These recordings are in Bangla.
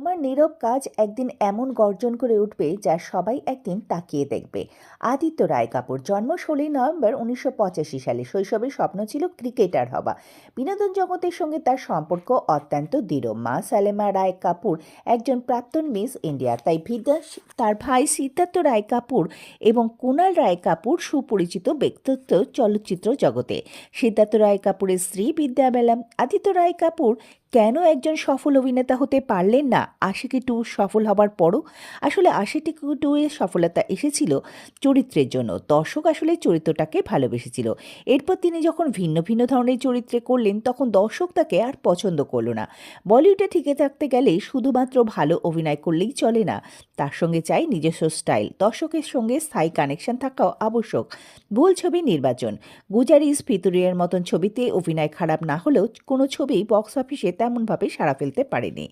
তোমার নীরব কাজ একদিন এমন গর্জন করে উঠবে যা সবাই একদিন তাকিয়ে দেখবে। আদিত্য রায় কাপুর জন্ম ষোলোই নভেম্বর উনিশশো পঁচাশি সালে। শৈশবের স্বপ্ন ছিল ক্রিকেটার হওয়া। বিনোদন জগতের সঙ্গে তার সম্পর্ক অত্যন্ত দৃঢ়। মা সালেমা রায় কাপুর একজন প্রাক্তন মিস ইন্ডিয়া। তাই ভিদা, তার ভাই সিদ্ধার্থ রায় কাপুর এবং কুণাল রায় কাপুর সুপরিচিত ব্যক্তিত্ব চলচ্চিত্র জগতে। সিদ্ধার্থ রায় কাপুরের স্ত্রী বিদ্যা বেলাম আদিত্য রায় কাপুর কেন একজন সফল অভিনেতা হতে পারলেন না? আশিকি টু সফল হবার পরও আসলে আশিকি টু এর সফলতা এসেছিল চরিত্রের জন্য। দর্শক আসলে চরিত্রটাকে ভালোবেসেছিল। এরপর তিনি যখন ভিন্ন ভিন্ন ধরনের চরিত্রে করলেন, তখন দর্শক তাকে আর পছন্দ করল না। বলিউডে টিকে থাকতে গেলে শুধুমাত্র ভালো অভিনয় করলেই চলে না। তার সঙ্গে চাই নিজস্ব স্টাইল। দর্শকের সঙ্গে স্থায়ী কানেকশন থাকাও আবশ্যক। ভুল ছবি নির্বাচন। গুজারিস ফিতুরিয়ার মতন ছবিতে অভিনয় খারাপ না হলেও কোনো ছবি বক্স অফিসে তেমনভাবে সাড়া ফেলতে পারেনি।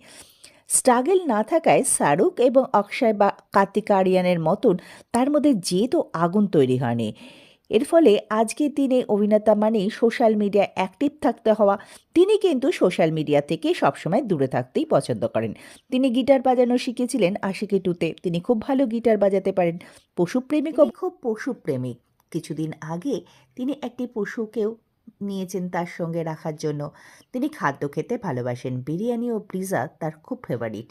স্ট্রাগল না থাকায় শাহরুখ এবং অক্ষয় বা কার্তিক আরিয়ানের মতন তার মধ্যে জেদ ও আগুন তৈরি হয়নি। এর ফলে আজকের দিনে অভিনেতা মানেই সোশ্যাল মিডিয়া অ্যাক্টিভ থাকতে হওয়া। তিনি কিন্তু সোশ্যাল মিডিয়া থেকে সবসময় দূরে থাকতেই পছন্দ করেন। তিনি গিটার বাজানো শিখেছিলেন। আশিকি টুতে তিনি খুব ভালো গিটার বাজাতে পারেন। পশুপ্রেমিকও খুব পশুপ্রেমিক। কিছুদিন আগে তিনি একটি পশুকেও নিয়েছেন তার সঙ্গে রাখার জন্য। তিনি খাদ্য খেতে ভালোবাসেন। বিরিয়ানি ও পিৎজা তার খুব ফেভারিট